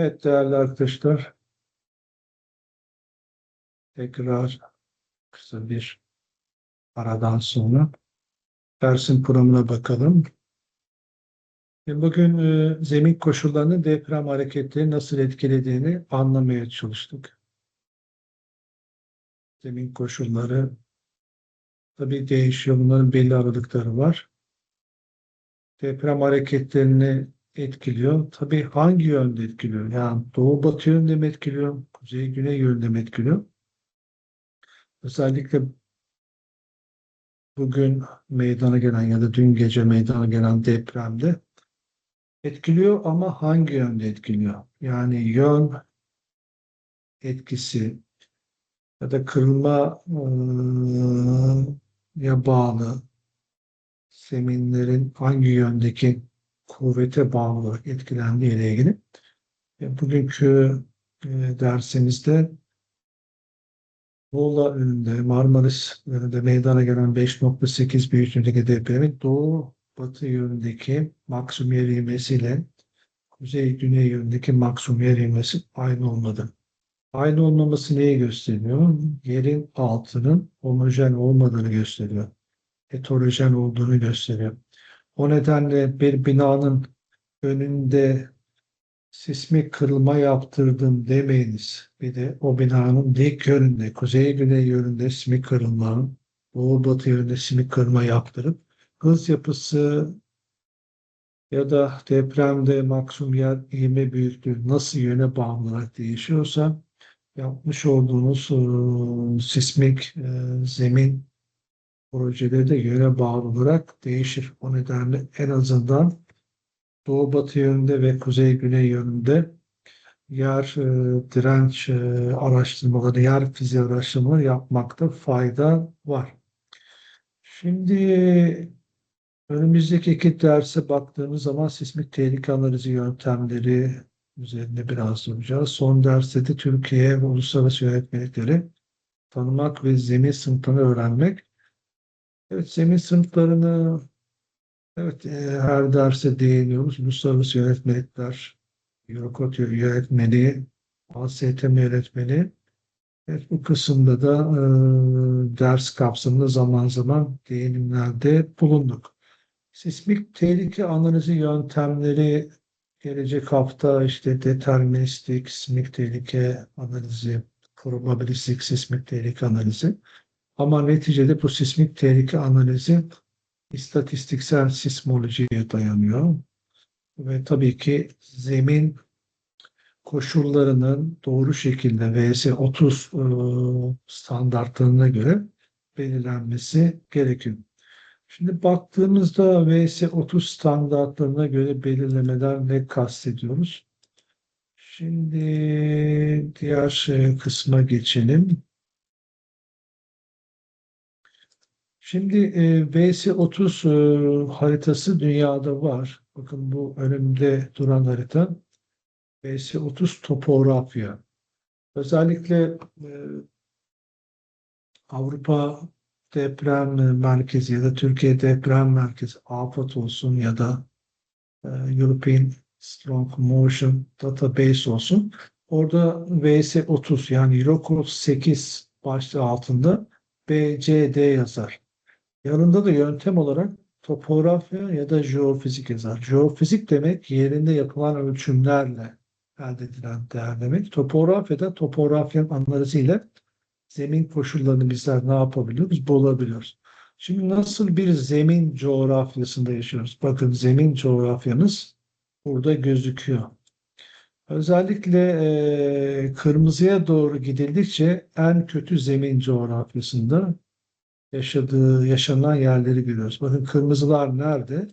Evet değerli arkadaşlar. Tekrar kısa bir aradan sonra dersin programına bakalım. E, Bugün e, zemin koşullarının deprem hareketleri nasıl etkilediğini anlamaya çalıştık. Zemin koşulları tabii değişiyor. Bunların belli aralıkları var. Deprem hareketlerini etkiliyor. Tabii hangi yönde etkiliyor? Yani doğu batı yönde mi etkiliyor? Kuzey güney yönde mi etkiliyor? Özellikle bugün meydana gelen ya da dün gece meydana gelen depremde etkiliyor ama hangi yönde etkiliyor? Yani yön etkisi ya da kırılma ya bağlı zeminlerin hangi yöndeki kuvvete bağlı etkilendiği ile ilgili e, bugünkü e, dersimizde Muğla önünde Marmaris önünde meydana gelen 5.8 büyüklüğündeki depremin doğu batı yönündeki maksimum yer ivmesiyle kuzey güney yönündeki maksimum yer aynı olmadı. Aynı olmaması neyi gösteriyor? Yerin altının homojen olmadığını gösteriyor. Heterojen olduğunu gösteriyor. O nedenle bir binanın önünde sismik kırılma yaptırdım demeyiniz. Bir de o binanın dik yönünde, kuzey güney yönünde sismik kırılma, doğu batı yönünde sismik kırılma yaptırıp hız yapısı ya da depremde maksimum yer ivme büyüklüğü nasıl yöne bağlı olarak değişiyorsa yapmış olduğunuz ıı, sismik ıı, zemin projeleri de yöne bağlı olarak değişir. O nedenle en azından doğu batı yönünde ve kuzey güney yönünde yer e, direnç e, araştırmaları, yer fiziği araştırmaları yapmakta fayda var. Şimdi önümüzdeki iki derse baktığımız zaman sismik tehlike analizi yöntemleri üzerinde biraz duracağız. Son derste de Türkiye ve uluslararası yönetmelikleri tanımak ve zemin sınıflarını öğrenmek. Evet, zemin sınıflarını evet e, her derse değiniyoruz. Uluslararası yönetmelikler, Eurocode yönetmeliği, ASTM yönetmeliği. Evet, bu kısımda da e, ders kapsamında zaman zaman değinimlerde bulunduk. Sismik tehlike analizi yöntemleri gelecek hafta işte deterministik sismik tehlike analizi, probabilistik sismik tehlike analizi. Ama neticede bu sismik tehlike analizi istatistiksel sismolojiye dayanıyor. Ve tabii ki zemin koşullarının doğru şekilde VS30 e, standartlarına göre belirlenmesi gerekiyor. Şimdi baktığımızda VS30 standartlarına göre belirlemeden ne kastediyoruz? Şimdi diğer şey, kısma geçelim. Şimdi e, VS30 e, haritası dünyada var. Bakın bu önümde duran harita. VS30 topografya. Özellikle e, Avrupa deprem merkezi ya da Türkiye deprem merkezi AFAD olsun ya da e, European Strong Motion Database olsun. Orada VS30 yani Eurocode 8 başlığı altında BCD yazar. Yanında da yöntem olarak topografya ya da jeofizik yazar. Jeofizik demek yerinde yapılan ölçümlerle elde edilen değer demek. Topografya da topografyanın analiziyle zemin koşullarını bizler ne yapabiliyoruz? Bulabiliyoruz. Şimdi nasıl bir zemin coğrafyasında yaşıyoruz? Bakın zemin coğrafyamız burada gözüküyor. Özellikle e, kırmızıya doğru gidildikçe en kötü zemin coğrafyasında yaşadığı, yaşanan yerleri görüyoruz. Bakın kırmızılar nerede?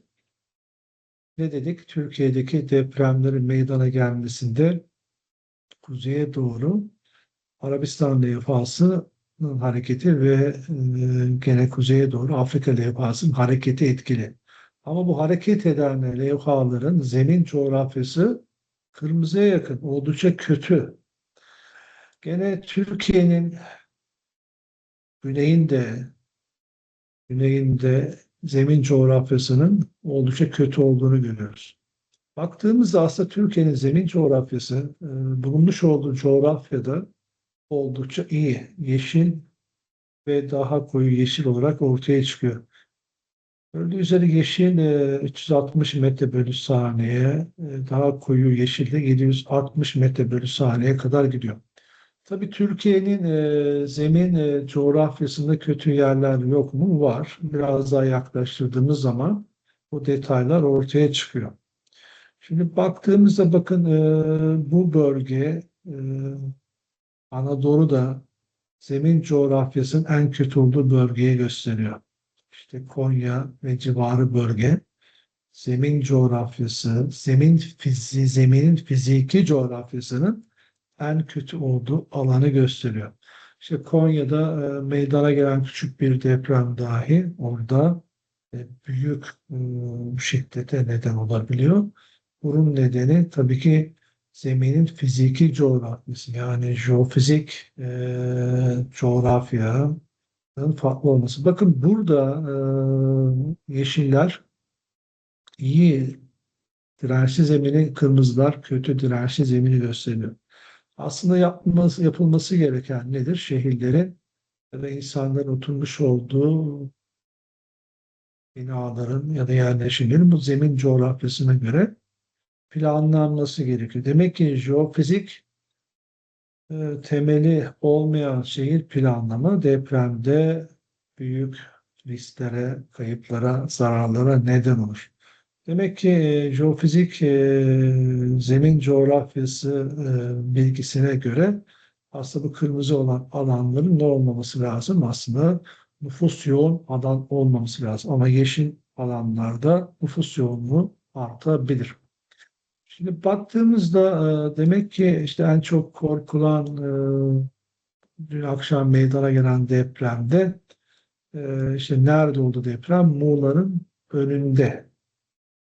Ne dedik? Türkiye'deki depremlerin meydana gelmesinde kuzeye doğru Arabistan levhasının hareketi ve e, gene kuzeye doğru Afrika levhasının hareketi etkili. Ama bu hareket eden levhaların zemin coğrafyası kırmızıya yakın, oldukça kötü. Gene Türkiye'nin güneyinde güneyinde zemin coğrafyasının oldukça kötü olduğunu görüyoruz. Baktığımızda aslında Türkiye'nin zemin coğrafyası e, bulunmuş olduğu coğrafyada oldukça iyi. Yeşil ve daha koyu yeşil olarak ortaya çıkıyor. Gördüğü üzere yeşil e, 360 metre bölü saniye, e, daha koyu yeşil de 760 metre bölü saniye kadar gidiyor. Tabii Türkiye'nin e, zemin e, coğrafyasında kötü yerler yok mu? Var. Biraz daha yaklaştırdığımız zaman bu detaylar ortaya çıkıyor. Şimdi baktığımızda bakın e, bu bölge e, Anadolu'da zemin coğrafyasının en kötü olduğu bölgeyi gösteriyor. İşte Konya ve civarı bölge zemin coğrafyası, zemin fizi, zeminin fiziki coğrafyasının en kötü olduğu alanı gösteriyor. İşte Konya'da e, meydana gelen küçük bir deprem dahi orada e, büyük e, şiddete neden olabiliyor. Bunun nedeni tabii ki zeminin fiziki coğrafyası yani jeofizik e, coğrafyanın farklı olması. Bakın burada e, yeşiller iyi dirençli zemini, kırmızılar kötü dirençli zemini gösteriyor. Aslında yapılması, yapılması gereken nedir? Şehirlerin ve insanların oturmuş olduğu binaların ya da yerleşimlerin bu zemin coğrafyasına göre planlanması gerekiyor. Demek ki jeofizik e, temeli olmayan şehir planlama depremde büyük risklere, kayıplara, zararlara neden olur. Demek ki e, jeofizik e, zemin coğrafyası e, bilgisine göre aslında bu kırmızı olan alanların ne olmaması lazım? Aslında nüfus yoğun alan olmaması lazım. Ama yeşil alanlarda nüfus yoğunluğu artabilir. Şimdi baktığımızda e, demek ki işte en çok korkulan dün akşam meydana gelen depremde işte nerede oldu deprem? Muğla'nın önünde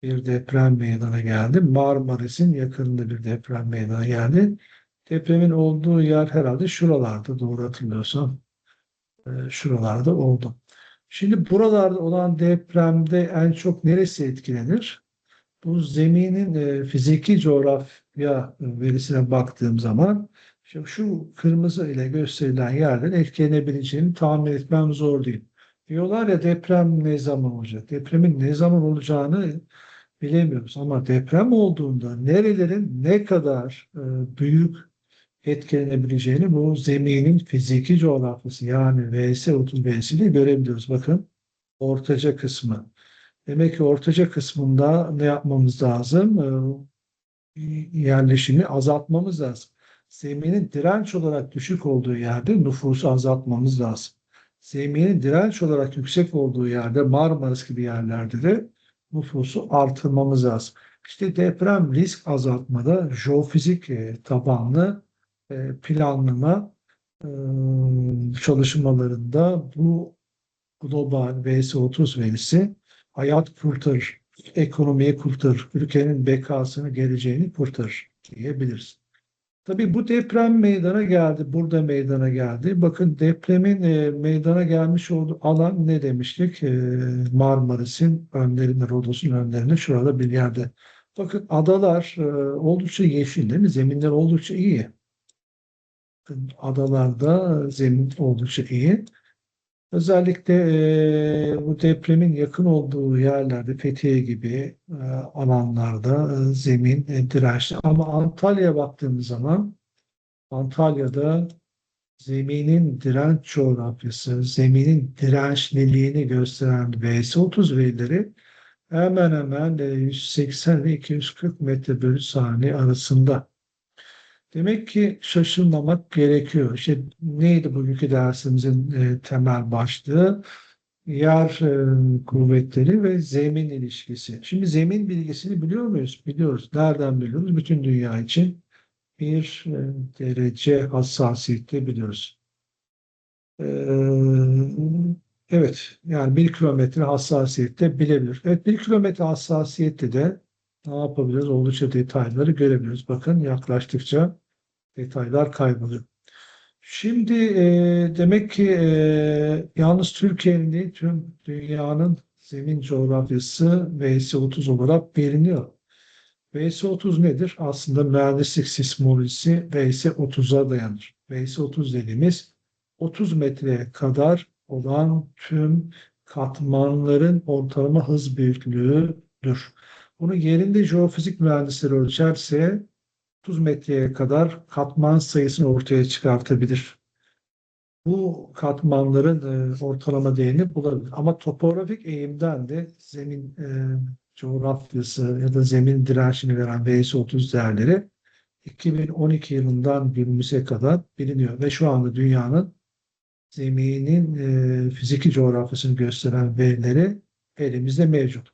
bir deprem meydana geldi. Marmaris'in yakınında bir deprem meydana geldi. Depremin olduğu yer herhalde şuralarda doğru hatırlıyorsam. Şuralarda oldu. Şimdi buralarda olan depremde en çok neresi etkilenir? bu zeminin e, fiziki coğrafya verisine baktığım zaman şimdi şu kırmızı ile gösterilen yerden etkilenebileceğini tahmin etmem zor değil. Diyorlar ya deprem ne zaman olacak? Depremin ne zaman olacağını bilemiyoruz ama deprem olduğunda nerelerin ne kadar e, büyük etkilenebileceğini bu zeminin fiziki coğrafyası yani VS30 ile görebiliyoruz. Bakın ortaca kısmı Demek ki ortaca kısmında ne yapmamız lazım? Ee, yerleşimi azaltmamız lazım. Zeminin direnç olarak düşük olduğu yerde nüfusu azaltmamız lazım. Zeminin direnç olarak yüksek olduğu yerde Marmaris gibi yerlerde de nüfusu artırmamız lazım. İşte deprem risk azaltmada jeofizik e, tabanlı e, planlama e, çalışmalarında bu global VS30 verisi hayat kurtarır, ekonomiyi kurtarır, ülkenin bekasını, geleceğini kurtarır diyebiliriz. Tabii bu deprem meydana geldi, burada meydana geldi. Bakın depremin e, meydana gelmiş olduğu alan ne demiştik? E, Marmaris'in önlerinde, Rodos'un önlerinde şurada bir yerde. Bakın adalar e, oldukça yeşil değil mi? Zeminler oldukça iyi. Adalarda zemin oldukça iyi. Özellikle e, bu depremin yakın olduğu yerlerde Fethiye gibi e, alanlarda e, zemin e, dirençli. Ama Antalya'ya baktığımız zaman Antalya'da zeminin direnç coğrafyası, zeminin dirençliliğini gösteren VS30 verileri hemen hemen 180 ile 240 metre bölü saniye arasında. Demek ki şaşırmamak gerekiyor. İşte neydi bugünkü dersimizin e, temel başlığı? Yer e, kuvvetleri ve zemin ilişkisi. Şimdi zemin bilgisini biliyor muyuz? Biliyoruz. Nereden biliyoruz? Bütün dünya için bir e, derece hassasiyette biliyoruz. E, evet, yani bir kilometre hassasiyette bilebilir. Evet, bir kilometre hassasiyette de ne yapabiliriz? Oldukça detayları görebiliriz. Bakın yaklaştıkça detaylar kayboluyor. Şimdi e, demek ki e, yalnız Türkiye'nin değil tüm dünyanın zemin coğrafyası VS30 olarak biliniyor. VS30 nedir? Aslında mühendislik sismolojisi VS30'a dayanır. VS30 dediğimiz 30 metreye kadar olan tüm katmanların ortalama hız büyüklüğüdür. Bunu yerinde jeofizik mühendisleri ölçerse 30 metreye kadar katman sayısını ortaya çıkartabilir. Bu katmanların e, ortalama değerini bulabilir. Ama topografik eğimden de zemin e, coğrafyası ya da zemin dirençini veren VS30 değerleri 2012 yılından günümüze kadar biliniyor ve şu anda dünyanın zeminin e, fiziki coğrafyasını gösteren verileri elimizde mevcut.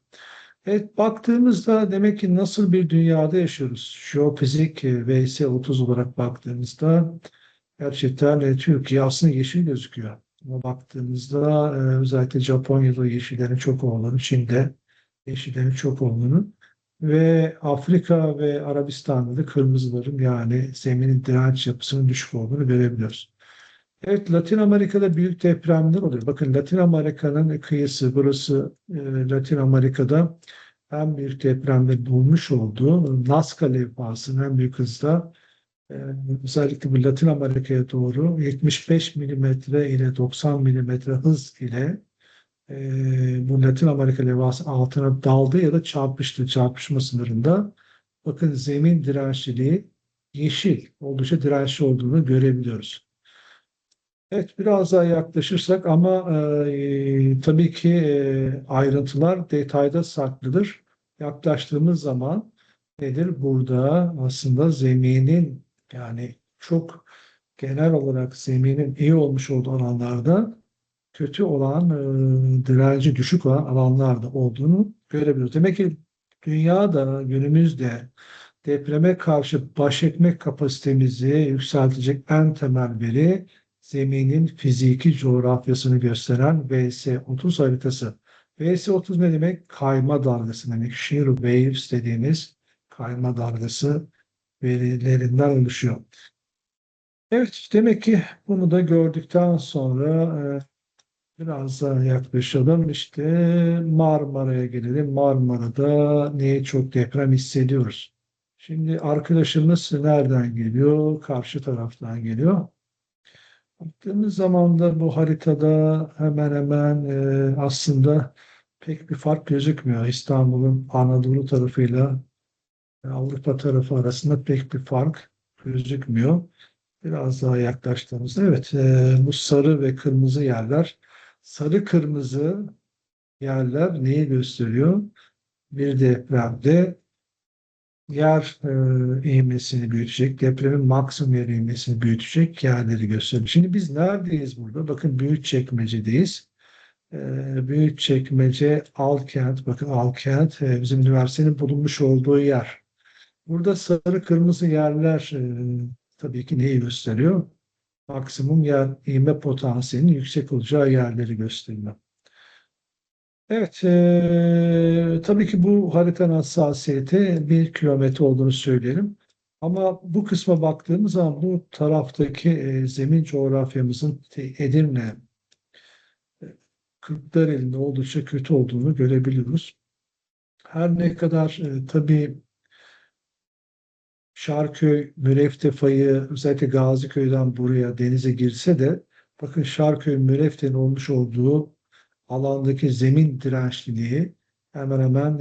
Evet baktığımızda demek ki nasıl bir dünyada yaşıyoruz? Jeofizik e, VS30 olarak baktığımızda gerçekten e, Türkiye aslında yeşil gözüküyor. Ama baktığımızda e, özellikle Japonya'da yeşillerin çok olduğunu, Çin'de yeşillerin çok olduğunu ve Afrika ve Arabistan'da da kırmızıların yani zeminin direnç yapısının düşük olduğunu görebiliyoruz. Evet, Latin Amerika'da büyük depremler oluyor. Bakın Latin Amerika'nın kıyısı, burası e, Latin Amerika'da en büyük depremde bulmuş olduğu Nazca levhasının en büyük hızda e, özellikle bu Latin Amerika'ya doğru 75 milimetre ile 90 milimetre hız ile e, bu Latin Amerika levhası altına daldı ya da çarpıştı. Çarpışma sınırında bakın zemin dirençliliği yeşil, oldukça dirençli olduğunu görebiliyoruz. Evet, biraz daha yaklaşırsak ama e, tabii ki e, ayrıntılar detayda saklıdır. Yaklaştığımız zaman nedir? Burada aslında zeminin yani çok genel olarak zeminin iyi olmuş olduğu alanlarda kötü olan, e, direnci düşük olan alanlarda olduğunu görebiliyoruz. Demek ki dünyada günümüzde depreme karşı baş etmek kapasitemizi yükseltecek en temel veri zeminin fiziki coğrafyasını gösteren VS30 haritası. VS30 ne demek? Kayma dalgası demek. Shear waves dediğimiz kayma dalgası verilerinden oluşuyor. Evet, demek ki bunu da gördükten sonra e, biraz daha yaklaşalım. İşte Marmara'ya gelelim. Marmara'da neye çok deprem hissediyoruz? Şimdi arkadaşımız nereden geliyor? Karşı taraftan geliyor. Baktığımız zaman da bu haritada hemen hemen e, aslında pek bir fark gözükmüyor. İstanbul'un Anadolu tarafıyla Avrupa tarafı arasında pek bir fark gözükmüyor. Biraz daha yaklaştığımızda evet e, bu sarı ve kırmızı yerler sarı kırmızı yerler neyi gösteriyor? Bir depremde yer e, eğmesini büyütecek, depremin maksimum yer eğmesini büyütecek yerleri gösteriyor. Şimdi biz neredeyiz burada? Bakın Büyükçekmece'deyiz. E, Büyükçekmece Alkent, bakın Alkent e, bizim üniversitenin bulunmuş olduğu yer. Burada sarı kırmızı yerler e, tabii ki neyi gösteriyor? Maksimum yer eğme potansiyelinin yüksek olacağı yerleri gösteriyor. Evet, e, tabii ki bu haritanın hassasiyeti bir kilometre olduğunu söyleyelim. Ama bu kısma baktığımız zaman bu taraftaki e, zemin coğrafyamızın Edirne, e, Kırklareli'nde oldukça kötü olduğunu görebiliyoruz. Her ne kadar e, tabii Şarköy, Mürefte fayı özellikle Gaziköy'den buraya denize girse de bakın Şarköy, Mürefte'nin olmuş olduğu alandaki zemin dirençliliği hemen hemen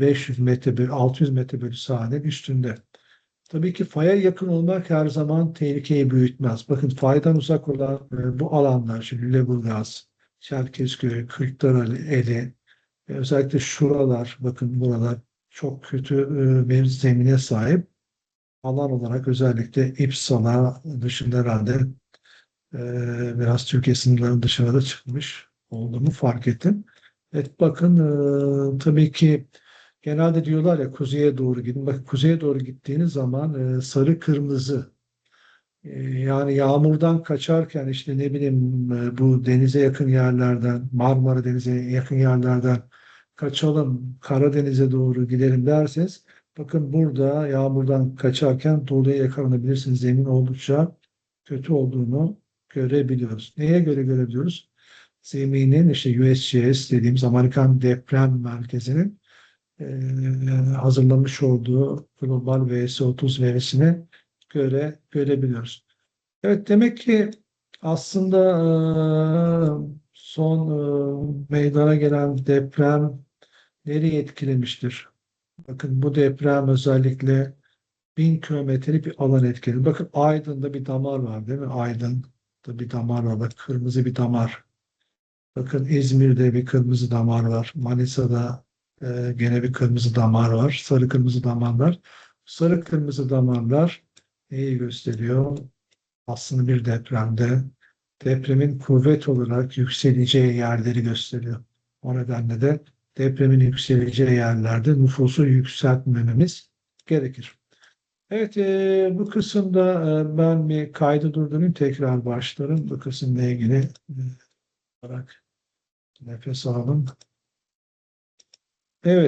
500 e, metre bölü 600 metre bölü saniyenin üstünde. Tabii ki faya yakın olmak her zaman tehlikeyi büyütmez. Bakın faydan uzak olan e, bu alanlar, şimdi Lüleburgaz, Çerkezköy, Kırklareli, özellikle şuralar, bakın buralar çok kötü e, bir zemine sahip alan olarak özellikle İpsala dışında herhalde biraz Türkiye sınırlarının dışına da çıkmış olduğumu fark ettim. Evet bakın e, tabii ki genelde diyorlar ya kuzeye doğru gidin. Bak kuzeye doğru gittiğiniz zaman e, sarı kırmızı e, yani yağmurdan kaçarken işte ne bileyim e, bu denize yakın yerlerden Marmara Denize yakın yerlerden kaçalım Karadeniz'e doğru gidelim derseniz bakın burada yağmurdan kaçarken doluya yakalanabilirsiniz. Zemin oldukça kötü olduğunu görebiliyoruz. Neye göre görebiliyoruz? Zeminin işte USGS dediğimiz Amerikan Deprem Merkezi'nin e, hazırlamış olduğu global VS30 verisine göre görebiliyoruz. Evet demek ki aslında e, son e, meydana gelen deprem nereye etkilemiştir? Bakın bu deprem özellikle bin kilometrelik bir alan etkiledi. Bakın Aydın'da bir damar var değil mi? Aydın'da bir damar var. Bak kırmızı bir damar. Bakın İzmir'de bir kırmızı damar var. Manisa'da e, gene bir kırmızı damar var. Sarı kırmızı damarlar. Sarı kırmızı damarlar neyi gösteriyor? Aslında bir depremde depremin kuvvet olarak yükseleceği yerleri gösteriyor. O nedenle de depremin yükseleceği yerlerde nüfusu yükseltmememiz gerekir. Evet, e, bu kısımda e, ben bir kaydı durdurayım, tekrar başlarım. Bu kısımla ilgili e, olarak nefes alalım.